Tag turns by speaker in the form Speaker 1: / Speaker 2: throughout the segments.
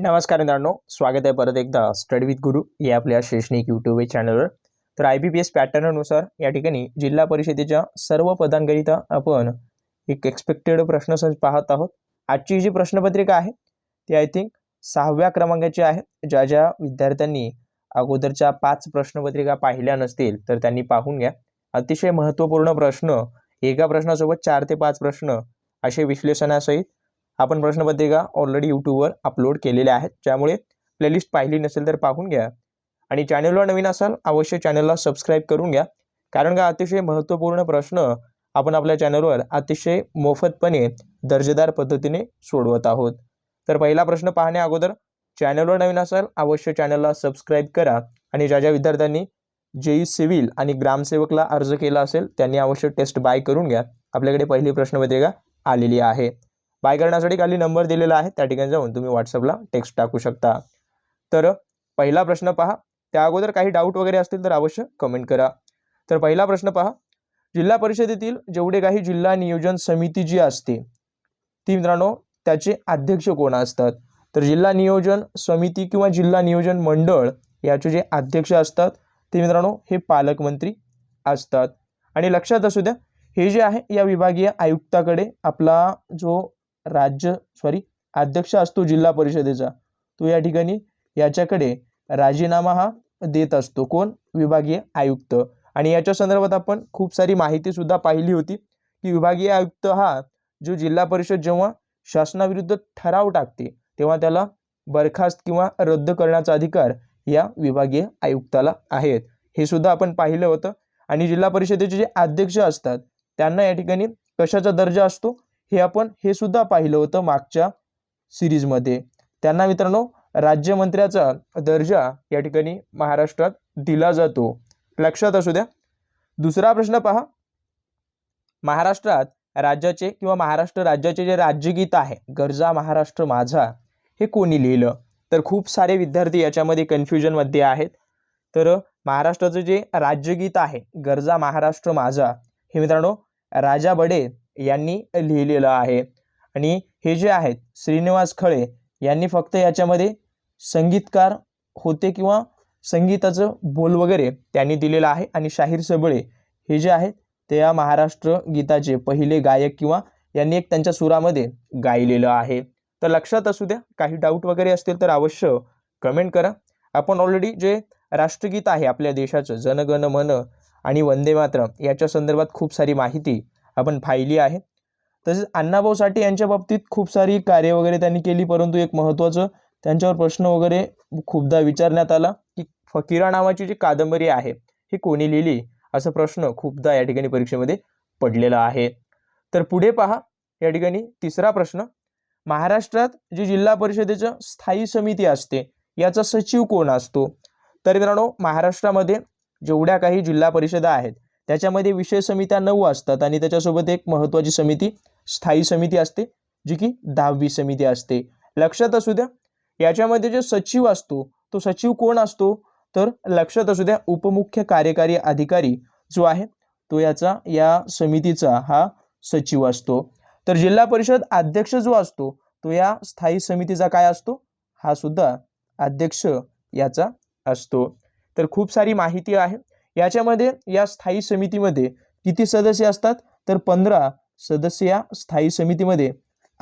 Speaker 1: नमस्कार मित्रांनो स्वागत आहे परत एकदा स्टडी विथ गुरु या आपल्या शैक्षणिक यूट्यूब चॅनलवर तर आय बी पी एस पॅटर्ननुसार या ठिकाणी जिल्हा परिषदेच्या सर्व पदांकरिता आपण एक एक्सपेक्टेड प्रश्न पाहत आहोत आजची जी प्रश्नपत्रिका आहे ती आय थिंक सहाव्या क्रमांकाची आहे ज्या ज्या विद्यार्थ्यांनी अगोदरच्या पाच प्रश्नपत्रिका पाहिल्या नसतील तर त्यांनी पाहून घ्या अतिशय महत्त्वपूर्ण प्रश्न एका प्रश्नासोबत चार ते पाच प्रश्न असे विश्लेषणासहित आपण प्रश्नपत्रिका ऑलरेडी यूट्यूबवर अपलोड केलेल्या आहेत ज्यामुळे प्लेलिस्ट पाहिली नसेल तर पाहून घ्या आणि चॅनेलवर नवीन असाल अवश्य चॅनलला सबस्क्राईब करून घ्या कारण का अतिशय महत्त्वपूर्ण प्रश्न आपण आपल्या चॅनलवर अतिशय मोफतपणे दर्जेदार पद्धतीने सोडवत आहोत तर पहिला प्रश्न पाहण्या अगोदर चॅनलवर नवीन असाल अवश्य चॅनलला सबस्क्राईब करा आणि ज्या ज्या विद्यार्थ्यांनी जेई सिव्हिल आणि ग्रामसेवकला अर्ज केला असेल त्यांनी अवश्य टेस्ट बाय करून घ्या आपल्याकडे पहिली प्रश्नपत्रिका आलेली आहे बाय करण्यासाठी खाली नंबर दिलेला आहे त्या ठिकाणी जाऊन तुम्ही व्हॉट्सअपला टेक्स्ट टाकू शकता तर पहिला प्रश्न पहा त्या अगोदर काही डाऊट वगैरे असतील तर अवश्य कमेंट करा तर पहिला प्रश्न पहा जिल्हा परिषदेतील जेवढे काही जिल्हा नियोजन समिती जी असते ती मित्रांनो त्याचे अध्यक्ष कोण असतात तर जिल्हा नियोजन समिती किंवा जिल्हा नियोजन मंडळ याचे जे अध्यक्ष असतात ते मित्रांनो हे पालकमंत्री असतात आणि लक्षात असू द्या हे जे आहे या विभागीय आयुक्ताकडे आपला जो राज्य सॉरी अध्यक्ष असतो जिल्हा परिषदेचा तो या ठिकाणी याच्याकडे राजीनामा हा देत असतो कोण विभागीय आयुक्त आणि याच्या संदर्भात आपण खूप सारी माहिती सुद्धा पाहिली होती की विभागीय आयुक्त हा जो जिल्हा परिषद जेव्हा शासनाविरुद्ध ठराव टाकते तेव्हा त्याला बरखास्त किंवा रद्द करण्याचा अधिकार या विभागीय आयुक्ताला आहेत हे सुद्धा आपण पाहिलं होतं आणि जिल्हा परिषदेचे जे अध्यक्ष असतात त्यांना या ठिकाणी कशाचा दर्जा असतो हे आपण हे सुद्धा पाहिलं होतं मागच्या सिरीजमध्ये त्यांना मित्रांनो राज्यमंत्र्याचा दर्जा या ठिकाणी महाराष्ट्रात दिला जातो लक्षात असू द्या दुसरा प्रश्न पहा महाराष्ट्रात राज्याचे किंवा महाराष्ट्र राज्याचे जे राज्यगीत आहे गरजा महाराष्ट्र माझा हे कोणी लिहिलं तर खूप सारे विद्यार्थी याच्यामध्ये कन्फ्युजनमध्ये आहेत तर महाराष्ट्राचं जे राज्यगीत आहे गरजा महाराष्ट्र माझा हे मित्रांनो राजा बडे यांनी लिहिलेलं आहे आणि हे जे आहेत श्रीनिवास खळे यांनी फक्त याच्यामध्ये संगीतकार होते किंवा संगीताचं बोल वगैरे त्यांनी दिलेलं आहे आणि शाहीर सबळे हे जे आहेत ते या महाराष्ट्र गीताचे पहिले गायक किंवा यांनी एक त्यांच्या सुरामध्ये गायलेलं आहे तर लक्षात असू द्या काही डाऊट वगैरे असतील तर अवश्य कमेंट करा आपण ऑलरेडी जे राष्ट्रगीत आहे आपल्या देशाचं जनगण मन आणि वंदे मात्र याच्या संदर्भात खूप सारी माहिती आपण पाहिली आहे तसेच अण्णाभाऊ साठे यांच्या बाबतीत खूप सारी कार्य वगैरे त्यांनी केली परंतु एक महत्त्वाचं त्यांच्यावर प्रश्न वगैरे खूपदा विचारण्यात आला की फकीरा नावाची जी कादंबरी आहे ही कोणी लिहिली असा प्रश्न खूपदा या ठिकाणी परीक्षेमध्ये पडलेला आहे तर पुढे पहा या ठिकाणी तिसरा प्रश्न महाराष्ट्रात जी जिल्हा परिषदेचं स्थायी समिती असते याचा सचिव कोण असतो तर मित्रांनो महाराष्ट्रामध्ये जेवढ्या काही जिल्हा परिषदा आहेत त्याच्यामध्ये विषय समित्या नऊ असतात आणि त्याच्यासोबत एक महत्त्वाची समिती स्थायी समिती असते जी की दहावी समिती असते लक्षात असू द्या याच्यामध्ये जो सचिव असतो तो सचिव कोण असतो तर लक्षात असू द्या उपमुख्य कार्यकारी अधिकारी जो आहे तो याचा या समितीचा हा सचिव असतो तर जिल्हा परिषद अध्यक्ष जो असतो तो या स्थायी समितीचा काय असतो हा सुद्धा अध्यक्ष याचा असतो तर खूप सारी माहिती आहे याच्यामध्ये या स्थायी समितीमध्ये किती सदस्य असतात तर पंधरा सदस्य या स्थायी समितीमध्ये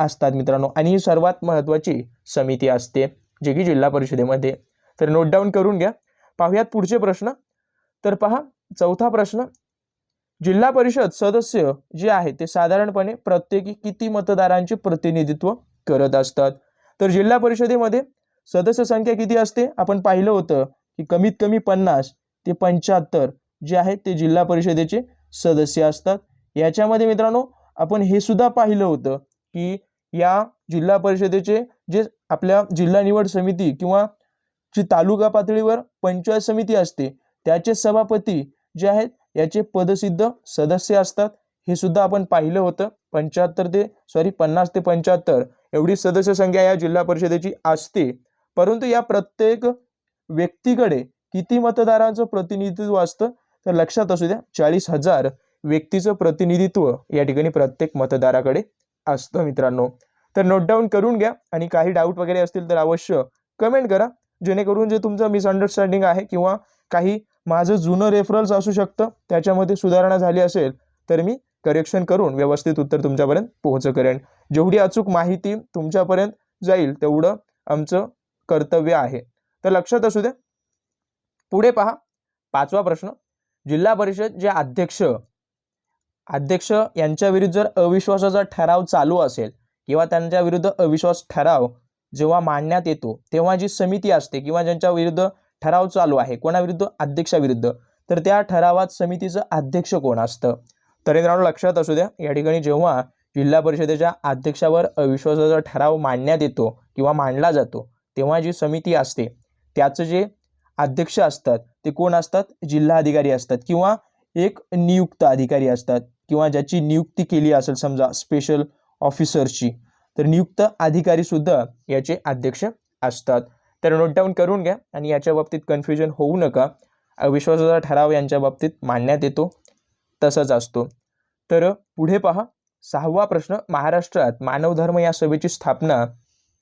Speaker 1: असतात मित्रांनो आणि ही सर्वात महत्त्वाची समिती असते जे की जिल्हा परिषदेमध्ये तर नोट डाऊन करून घ्या पाहूयात पुढचे प्रश्न तर पहा चौथा प्रश्न जिल्हा परिषद सदस्य जे आहेत ते साधारणपणे प्रत्येकी किती मतदारांचे प्रतिनिधित्व करत असतात तर जिल्हा परिषदेमध्ये सदस्य संख्या किती असते आपण पाहिलं होतं की कमीत कमी पन्नास ते पंच्याहत्तर जे आहेत ते जिल्हा परिषदेचे सदस्य असतात याच्यामध्ये मित्रांनो आपण हे सुद्धा पाहिलं होतं की या जिल्हा परिषदेचे जे आपल्या जिल्हा निवड समिती किंवा जी तालुका पातळीवर पंचायत समिती असते त्याचे सभापती जे आहेत याचे पदसिद्ध सदस्य असतात हे सुद्धा आपण पाहिलं होतं पंच्याहत्तर ते सॉरी पन्नास ते पंच्याहत्तर एवढी सदस्य संख्या या जिल्हा परिषदेची असते परंतु या प्रत्येक व्यक्तीकडे किती मतदारांचं प्रतिनिधित्व असतं तर लक्षात असू द्या चाळीस हजार व्यक्तीचं प्रतिनिधित्व या ठिकाणी प्रत्येक मतदाराकडे असतं मित्रांनो तर नोट डाऊन करून घ्या आणि काही डाऊट वगैरे असतील तर अवश्य कमेंट करा जेणेकरून जे तुमचं मिसअंडरस्टँडिंग आहे किंवा काही माझं जुनं रेफरल्स असू शकतं त्याच्यामध्ये सुधारणा झाली असेल तर मी करेक्शन करून व्यवस्थित उत्तर तुमच्यापर्यंत पोहोच करेन जेवढी अचूक माहिती तुमच्यापर्यंत जाईल तेवढं आमचं कर्तव्य आहे तर लक्षात असू द्या पुढे पहा पाचवा प्रश्न जिल्हा परिषद जे अध्यक्ष अध्यक्ष यांच्या विरुद्ध जर अविश्वासाचा ठराव चालू असेल किंवा त्यांच्या विरुद्ध अविश्वास ठराव जेव्हा मांडण्यात येतो तेव्हा जी समिती असते किंवा ज्यांच्या विरुद्ध ठराव चालू आहे कोणाविरुद्ध अध्यक्षाविरुद्ध तर त्या ठरावात समितीचं अध्यक्ष कोण असतं तर मित्रांनो लक्षात असू द्या या ठिकाणी जेव्हा जिल्हा परिषदेच्या अध्यक्षावर अविश्वासाचा ठराव मांडण्यात येतो किंवा मांडला जातो तेव्हा जी समिती असते त्याचं जे अध्यक्ष असतात ते कोण असतात जिल्हा अधिकारी असतात किंवा एक नियुक्त अधिकारी असतात किंवा ज्याची नियुक्ती केली असेल समजा स्पेशल ऑफिसरची तर नियुक्त अधिकारीसुद्धा याचे अध्यक्ष असतात तर नोट डाऊन करून घ्या आणि याच्या बाबतीत कन्फ्युजन होऊ नका अविश्वासाचा ठराव यांच्या बाबतीत मांडण्यात येतो तसंच असतो तर पुढे पहा सहावा प्रश्न महाराष्ट्रात मानवधर्म या सभेची स्थापना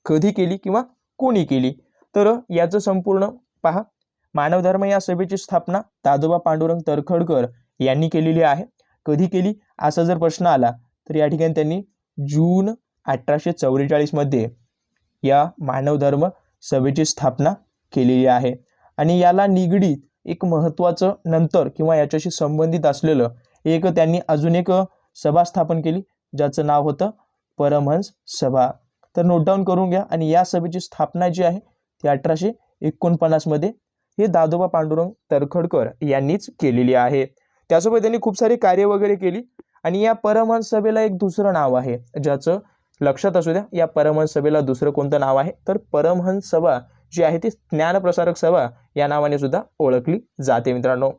Speaker 1: कधी केली किंवा कोणी केली तर याचं संपूर्ण पहा मानवधर्म या सभेची स्थापना दादोबा पांडुरंग तरखडकर यांनी केलेली आहे कधी केली असा जर प्रश्न आला तर या ठिकाणी त्यांनी जून अठराशे चौवेचाळीसमध्ये या मानवधर्म सभेची स्थापना केलेली आहे आणि याला निगडीत एक महत्त्वाचं नंतर किंवा याच्याशी संबंधित असलेलं एक त्यांनी अजून एक सभा स्थापन केली ज्याचं नाव होतं परमहंस सभा तर नोट डाऊन करून घ्या आणि या सभेची स्थापना जी आहे ती अठराशे एकोणपन्नासमध्ये हे दादोबा पांडुरंग तरखडकर यांनीच केलेली आहे त्यासोबत त्यांनी खूप सारी कार्य वगैरे केली आणि या परमहंस सभेला एक दुसरं नाव आहे ज्याचं लक्षात असू द्या या परमहंस सभेला दुसरं कोणतं नाव आहे तर परमहंस सभा जी आहे ती ज्ञानप्रसारक सभा या नावाने सुद्धा ओळखली जाते मित्रांनो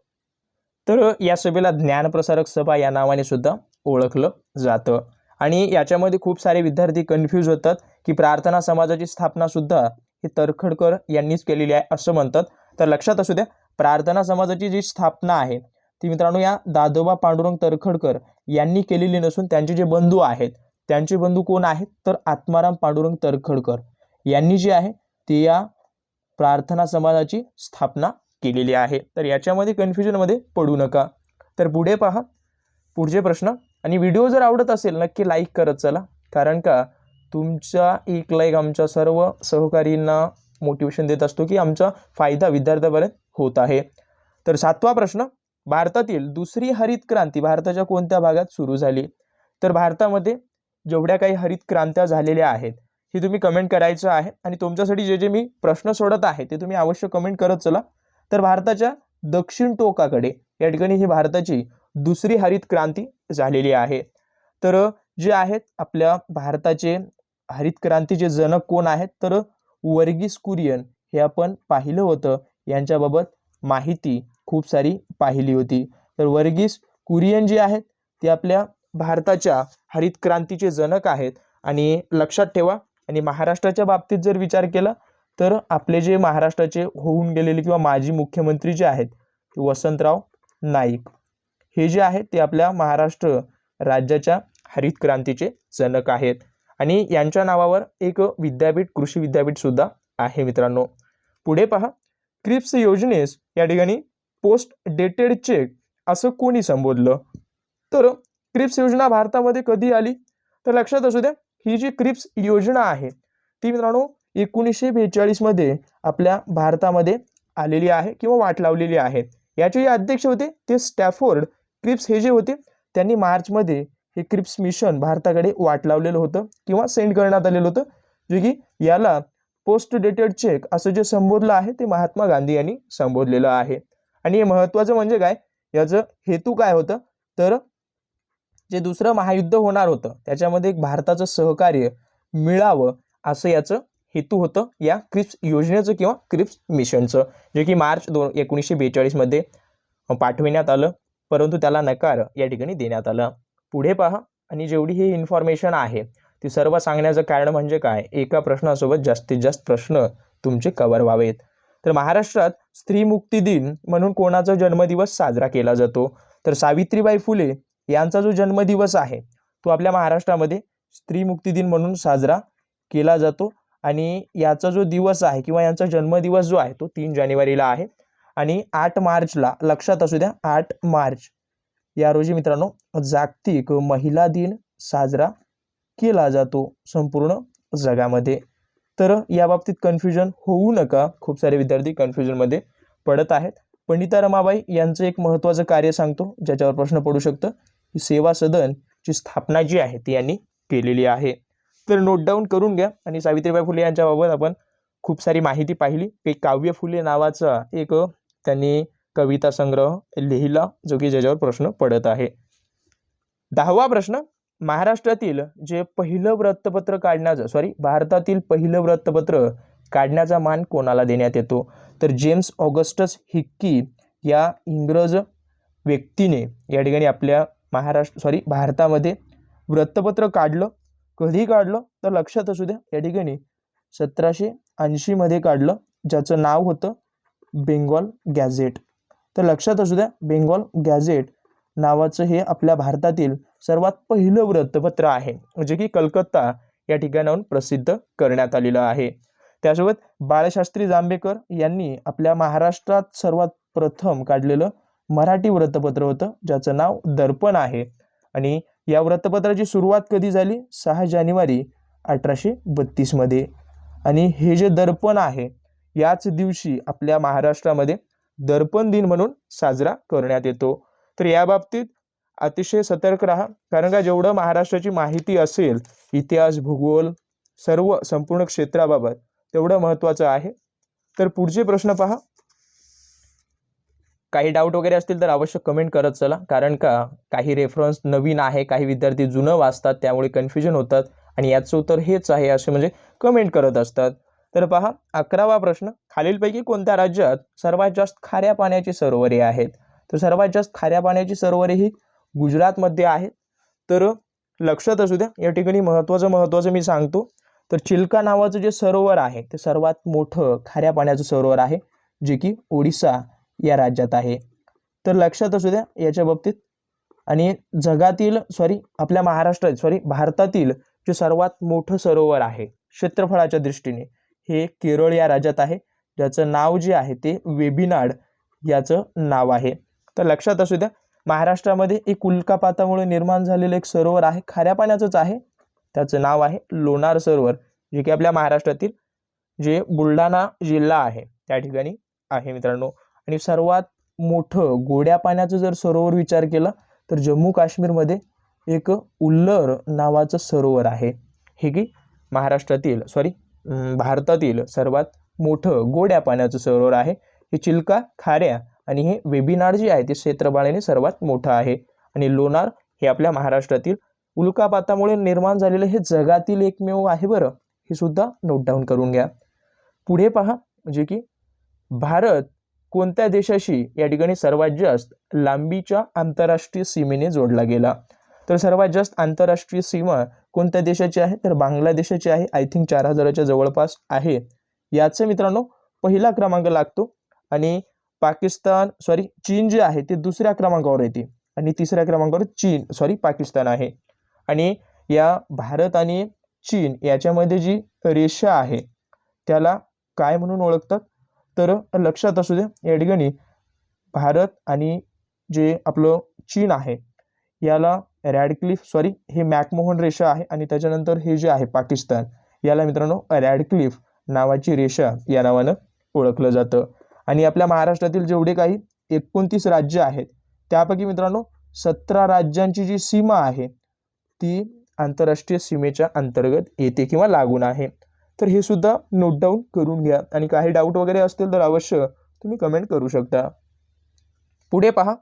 Speaker 1: तर या सभेला ज्ञानप्रसारक सभा या नावाने सुद्धा ओळखलं जातं आणि याच्यामध्ये खूप सारे विद्यार्थी कन्फ्यूज होतात की प्रार्थना समाजाची स्थापना सुद्धा हे तरखडकर यांनीच केलेली आहे असं म्हणतात तर लक्षात असू द्या प्रार्थना समाजाची जी स्थापना आहे ती मित्रांनो या दादोबा पांडुरंग तरखडकर यांनी केलेली नसून त्यांचे जे बंधू आहेत त्यांचे बंधू कोण आहेत तर आत्माराम पांडुरंग तरखडकर यांनी जी आहे ती या प्रार्थना समाजाची स्थापना केलेली आहे तर याच्यामध्ये कन्फ्युजनमध्ये पडू नका तर पुढे पहा पुढचे प्रश्न आणि व्हिडिओ जर आवडत असेल नक्की लाईक करत चला कारण का तुमचा एक लाईक आमच्या सर्व सहकारींना मोटिवेशन देत असतो की आमचा फायदा विद्यार्थ्यापर्यंत होत आहे तर सातवा प्रश्न भारतातील दुसरी हरित क्रांती भारताच्या कोणत्या भागात सुरू झाली तर भारतामध्ये जेवढ्या काही हरित क्रांत्या झालेल्या आहेत हे तुम्ही कमेंट करायचं आहे आणि तुमच्यासाठी जे जे मी प्रश्न सोडत आहे ते तुम्ही अवश्य कमेंट करत चला तर भारताच्या दक्षिण टोकाकडे या ठिकाणी ही भारताची दुसरी हरित क्रांती झालेली आहे तर जे आहेत आपल्या भारताचे हरित क्रांतीचे जनक कोण आहेत तर वर्गीस कुरियन हे आपण पाहिलं होतं यांच्याबाबत माहिती खूप सारी पाहिली होती तर वर्गीस कुरियन जे आहेत ते आपल्या भारताच्या हरित क्रांतीचे जनक आहेत आणि लक्षात ठेवा आणि महाराष्ट्राच्या बाबतीत जर विचार केला तर आपले जे महाराष्ट्राचे होऊन गेलेले किंवा माजी मुख्यमंत्री जे आहेत वसंतराव नाईक हे जे आहेत ते आपल्या महाराष्ट्र राज्याच्या हरित क्रांतीचे जनक आहेत आणि यांच्या नावावर एक विद्यापीठ कृषी विद्यापीठ सुद्धा आहे मित्रांनो पुढे पहा क्रिप्स योजनेस या ठिकाणी पोस्ट डेटेड चेक असं कोणी संबोधलं तर क्रिप्स योजना भारतामध्ये कधी आली तर लक्षात असू द्या ही जी क्रिप्स योजना आहे ती मित्रांनो एकोणीसशे बेचाळीसमध्ये आपल्या भारतामध्ये आलेली आहे किंवा वाट लावलेली आहे याचे जे अध्यक्ष होते ते स्टॅफोर्ड क्रिप्स हे जे होते त्यांनी मार्चमध्ये हे क्रिप्स मिशन भारताकडे वाट लावलेलं होतं किंवा सेंड करण्यात आलेलं होतं जे की याला पोस्ट डेटेड चेक असं जे संबोधलं आहे ते महात्मा गांधी यांनी संबोधलेलं आहे आणि हे महत्त्वाचं म्हणजे काय याचं हेतू काय होतं तर जे दुसरं महायुद्ध होणार होतं त्याच्यामध्ये एक भारताचं सहकार्य मिळावं असं याचं हेतू होतं या क्रिप्स योजनेचं किंवा क्रिप्स मिशनचं जे की मार्च दोन एकोणीसशे बेचाळीसमध्ये पाठविण्यात आलं परंतु त्याला नकार या ठिकाणी देण्यात आला पुढे पहा आणि जेवढी ही इन्फॉर्मेशन आहे ती सर्व सांगण्याचं कारण म्हणजे काय एका प्रश्नासोबत जास्तीत जास्त प्रश्न तुमचे कवर व्हावेत तर महाराष्ट्रात स्त्रीमुक्ती दिन म्हणून कोणाचा जन्मदिवस साजरा केला जातो तर सावित्रीबाई फुले यांचा जो जन्मदिवस आहे तो आपल्या महाराष्ट्रामध्ये स्त्रीमुक्ती दिन म्हणून साजरा केला जातो आणि याचा जो दिवस आहे किंवा यांचा जन्मदिवस जो आहे तो तीन जानेवारीला आहे आणि आठ मार्चला लक्षात असू द्या आठ मार्च या रोजी मित्रांनो जागतिक महिला दिन साजरा केला जातो संपूर्ण जगामध्ये तर या बाबतीत कन्फ्युजन होऊ नका खूप सारे विद्यार्थी कन्फ्युजनमध्ये पडत आहेत पंडिता रमाबाई यांचं एक महत्त्वाचं कार्य सांगतो ज्याच्यावर प्रश्न पडू शकतं की सेवा सदनची स्थापना जी आहे ती यांनी केलेली आहे तर नोट डाऊन करून घ्या आणि सावित्रीबाई फुले यांच्याबाबत आपण खूप सारी माहिती पाहिली की काव्य फुले नावाचा एक त्यांनी कविता संग्रह लिहिला जो की ज्याच्यावर प्रश्न पडत आहे दहावा प्रश्न महाराष्ट्रातील जे पहिलं वृत्तपत्र काढण्याचं सॉरी भारतातील पहिलं वृत्तपत्र काढण्याचा मान कोणाला देण्यात येतो तर जेम्स ऑगस्टस हिक्की या इंग्रज व्यक्तीने या ठिकाणी आपल्या महाराष्ट्र सॉरी भारतामध्ये वृत्तपत्र काढलं कधी काढलं तर लक्षात असू द्या या ठिकाणी सतराशे ऐंशीमध्ये काढलं ज्याचं नाव होतं बेंगॉल गॅझेट तर लक्षात असू द्या बेंगॉल गॅझेट नावाचं हे आपल्या भारतातील सर्वात पहिलं वृत्तपत्र आहे जे की कलकत्ता या ठिकाणाहून प्रसिद्ध करण्यात आलेलं आहे त्यासोबत बाळशास्त्री जांभेकर यांनी आपल्या महाराष्ट्रात सर्वात प्रथम काढलेलं मराठी वृत्तपत्र होतं ज्याचं नाव दर्पण आहे आणि या वृत्तपत्राची सुरुवात कधी झाली सहा जानेवारी अठराशे बत्तीसमध्ये आणि हे जे दर्पण आहे याच दिवशी आपल्या महाराष्ट्रामध्ये दर्पण दिन म्हणून साजरा करण्यात येतो तर या बाबतीत अतिशय सतर्क राहा कारण का जेवढं महाराष्ट्राची माहिती असेल इतिहास भूगोल सर्व संपूर्ण क्षेत्राबाबत तेवढं महत्त्वाचं आहे तर पुढचे प्रश्न पहा काही डाऊट वगैरे असतील तर आवश्यक कमेंट करत चला कारण का काही रेफरन्स नवीन आहे काही विद्यार्थी जुनं वाचतात त्यामुळे कन्फ्युजन होतात आणि याचं उत्तर हेच आहे असे म्हणजे कमेंट करत असतात तर पहा अकरावा प्रश्न खालीलपैकी कोणत्या राज्यात सर्वात जास्त खाऱ्या पाण्याची सरोवरे आहेत तर सर्वात जास्त खाऱ्या पाण्याची सरोवरे ही गुजरातमध्ये आहेत तर लक्षात असू द्या या ठिकाणी महत्त्वाचं महत्त्वाचं मी सांगतो तर चिल्का नावाचं जे सरोवर आहे ते सर्वात मोठं खाऱ्या पाण्याचं सरोवर आहे जे की ओडिसा या राज्यात आहे तर लक्षात असू द्या याच्या बाबतीत आणि जगातील सॉरी आपल्या महाराष्ट्रात सॉरी भारतातील जे सर्वात मोठं सरोवर आहे क्षेत्रफळाच्या दृष्टीने हे केरळ या राज्यात आहे ज्याचं नाव जे आहे ते वेबिनाड याचं नाव आहे तर लक्षात असू द्या महाराष्ट्रामध्ये एक उल्कापातामुळे निर्माण झालेलं एक सरोवर आहे खाऱ्या पाण्याचंच आहे त्याचं नाव आहे लोणार सरोवर जे की आपल्या महाराष्ट्रातील जे बुलढाणा जिल्हा आहे त्या ठिकाणी आहे मित्रांनो आणि सर्वात मोठं गोड्या पाण्याचं जर सरोवर विचार केला तर जम्मू काश्मीरमध्ये एक उल्लर नावाचं सरोवर आहे हे की महाराष्ट्रातील सॉरी भारतातील सर्वात मोठं गोड्या पाण्याचं सरोवर आहे हे चिल्का खाऱ्या आणि हे वेबिनार जे आहे ते क्षेत्रबाळेने सर्वात मोठं आहे आणि लोणार हे आपल्या महाराष्ट्रातील उल्कापातामुळे निर्माण झालेलं हे जगातील एकमेव आहे बरं हे सुद्धा नोट डाऊन करून घ्या पुढे पहा म्हणजे की भारत कोणत्या देशाशी या ठिकाणी सर्वात जास्त लांबीच्या आंतरराष्ट्रीय सीमेने जोडला गेला तर सर्वात जास्त आंतरराष्ट्रीय सीमा कोणत्या देशाची आहे तर बांगलादेशाची आहे आय थिंक चार हजाराच्या जवळपास आहे याचे मित्रांनो पहिला क्रमांक लागतो आणि पाकिस्तान सॉरी चीन जे आहे ते दुसऱ्या क्रमांकावर येते आणि तिसऱ्या क्रमांकावर चीन सॉरी पाकिस्तान आहे आणि या भारत आणि चीन याच्यामध्ये जी रेषा आहे त्याला काय म्हणून ओळखतात तर लक्षात असू दे या ठिकाणी भारत आणि जे आपलं चीन आहे याला रॅडक्लिफ सॉरी हे मॅकमोहन रेषा आहे आणि त्याच्यानंतर हे जे आहे पाकिस्तान याला मित्रांनो रॅडक्लिफ नावाची रेषा या नावानं ओळखलं जातं आणि आपल्या महाराष्ट्रातील जेवढे काही एकोणतीस राज्य आहेत त्यापैकी मित्रांनो सतरा राज्यांची जी सीमा आहे ती आंतरराष्ट्रीय सीमेच्या अंतर्गत येते किंवा लागून आहे तर हे सुद्धा नोट डाऊन करून घ्या आणि काही डाऊट वगैरे असतील तर अवश्य तुम्ही कमेंट करू शकता पुढे पहा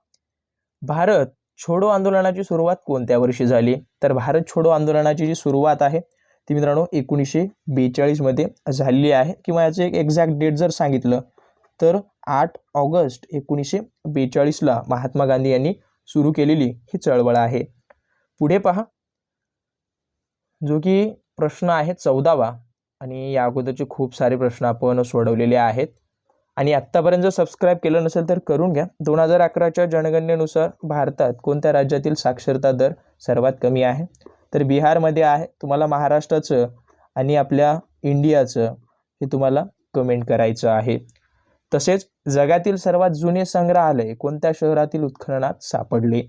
Speaker 1: भारत छोडो आंदोलनाची सुरुवात कोणत्या वर्षी झाली तर भारत छोडो आंदोलनाची जी सुरुवात आहे ती मित्रांनो एकोणीसशे बेचाळीसमध्ये झालेली आहे किंवा याचं एक एक्झॅक्ट डेट जर सांगितलं तर आठ ऑगस्ट एकोणीसशे बेचाळीसला महात्मा गांधी यांनी सुरू केलेली ही चळवळ आहे पुढे पहा जो की प्रश्न आहे चौदावा आणि या अगोदरचे खूप सारे प्रश्न आपण सोडवलेले आहेत आणि आत्तापर्यंत जर सबस्क्राईब केलं नसेल तर करून घ्या दोन हजार अकराच्या जनगणनेनुसार भारतात कोणत्या राज्यातील साक्षरता दर सर्वात कमी आहे तर बिहारमध्ये आहे तुम्हाला महाराष्ट्राचं आणि आपल्या इंडियाचं हे तुम्हाला कमेंट करायचं आहे तसेच जगातील सर्वात जुने संग्रहालय कोणत्या शहरातील उत्खननात सापडले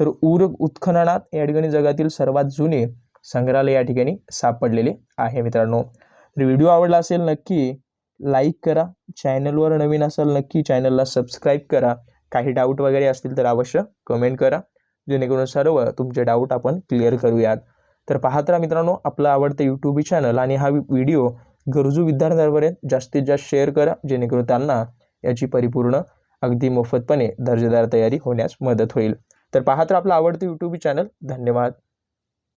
Speaker 1: तर उर उत्खननात या ठिकाणी जगातील सर्वात जुने संग्रहालय या ठिकाणी सापडलेले आहे मित्रांनो तर व्हिडिओ आवडला असेल नक्की लाईक करा चॅनलवर नवीन असाल नक्की चॅनलला सबस्क्राईब करा काही डाऊट वगैरे असतील तर अवश्य कमेंट करा जेणेकरून सर्व तुमचे डाऊट आपण क्लिअर करूयात तर पाहत राहा मित्रांनो आपलं आवडतं यूट्यूब चॅनल आणि हा व्हिडिओ गरजू विद्यार्थ्यांपर्यंत जास्तीत जास्त शेअर करा जेणेकरून त्यांना याची परिपूर्ण अगदी मोफतपणे दर्जेदार तयारी होण्यास मदत होईल तर पाहत राहा आपलं आवडतं यूट्यूब चॅनल धन्यवाद